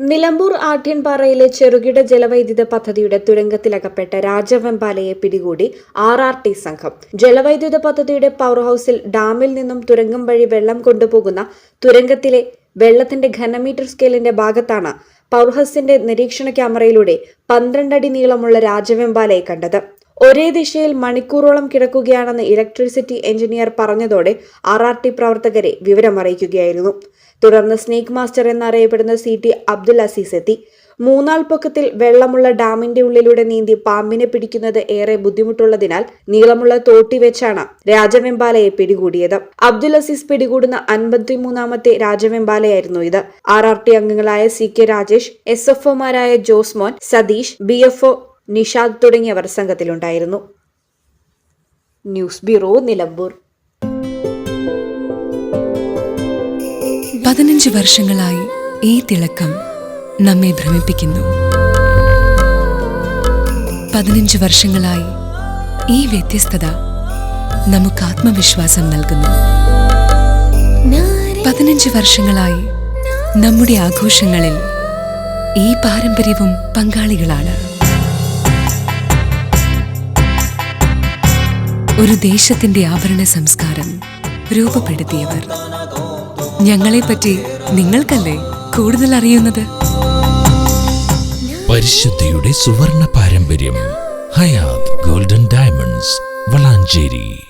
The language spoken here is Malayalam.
നിലമ്പൂർ ആഢ്യൻപാറയിലെ ചെറുകിട ജലവൈദ്യുത പദ്ധതിയുടെ തുരങ്കത്തിലകപ്പെട്ട രാജവെമ്പാലയെ പിടികൂടി ആർ ആർ ടി സംഘം. ജലവൈദ്യുത പദ്ധതിയുടെ പവർ ഹൌസിൽ ഡാമിൽ നിന്നും തുരങ്കം വഴി വെള്ളം കൊണ്ടുപോകുന്ന തുരങ്കത്തിലെ വെള്ളത്തിന്റെ ഘനമീറ്റർ സ്കെയിലിന്റെ ഭാഗത്താണ് പവർ ഹൌസിന്റെ നിരീക്ഷണ ക്യാമറയിലൂടെ പന്ത്രണ്ടടി നീളമുള്ള രാജവെമ്പാലയെ കണ്ടത്. ഒരേ ദിശയിൽ മണിക്കൂറോളം കിടക്കുകയാണെന്ന് ഇലക്ട്രിസിറ്റി എഞ്ചിനീയർ പറഞ്ഞതോടെ ആർ ആർ ടി പ്രവർത്തകരെ വിവരമറിയിക്കുകയായിരുന്നു. തുടർന്ന് സ്നേക് മാസ്റ്റർ എന്നറിയപ്പെടുന്ന സി ടി അബ്ദുൽ അസീസ് എത്തി. മൂന്നാൾ പൊക്കത്തിൽ വെള്ളമുള്ള ഡാമിന്റെ ഉള്ളിലൂടെ നീന്തി പാമ്പിനെ പിടിക്കുന്നത് ഏറെ ബുദ്ധിമുട്ടുള്ളതിനാൽ നീളമുള്ള തോട്ടി വെച്ചാണ് രാജവെമ്പാലയെ പിടികൂടിയത്. അബ്ദുൽ അസീസ് പിടികൂടുന്ന അൻപത്തിമൂന്നാമത്തെ രാജവെമ്പാലയായിരുന്നു ഇത്. ആർ ആർ ടി അംഗങ്ങളായ C K Rajesh S F ഒമാരായ Josmon Satheesh B F O Nishad തുടങ്ങിയവർ സംഘത്തിലുണ്ടായിരുന്നു. News bureau Nilambur. പതിനഞ്ച് വർഷങ്ങളായി ഈ തിളക്കം നമ്മെ ഭ്രമിപ്പിക്കുന്നു. പതിനഞ്ച് വർഷങ്ങളായി ഈ വ്യത്യസ്തത നമുക്ക് ആത്മവിശ്വാസം നൽകുന്നു. പതിനഞ്ച് വർഷങ്ങളായി നമ്മുടെ ആഘോഷങ്ങളിൽ ഈ പാരമ്പര്യവും പങ്കാളികളാണ്. ഒരു ദേശത്തിന്റെ ആഭരണ സംസ്കാരം രൂപപ്പെടുത്തിയവർ. ഞങ്ങളെപ്പറ്റി നിങ്ങൾക്കല്ലേ കൂടുതൽ അറിയുന്നത്? പരിശുദ്ധിയുടെ സുവർണ പാരമ്പര്യം ഹയാത് ഗോൾഡൻ ഡയമണ്ട്സ് വളാഞ്ചേരി.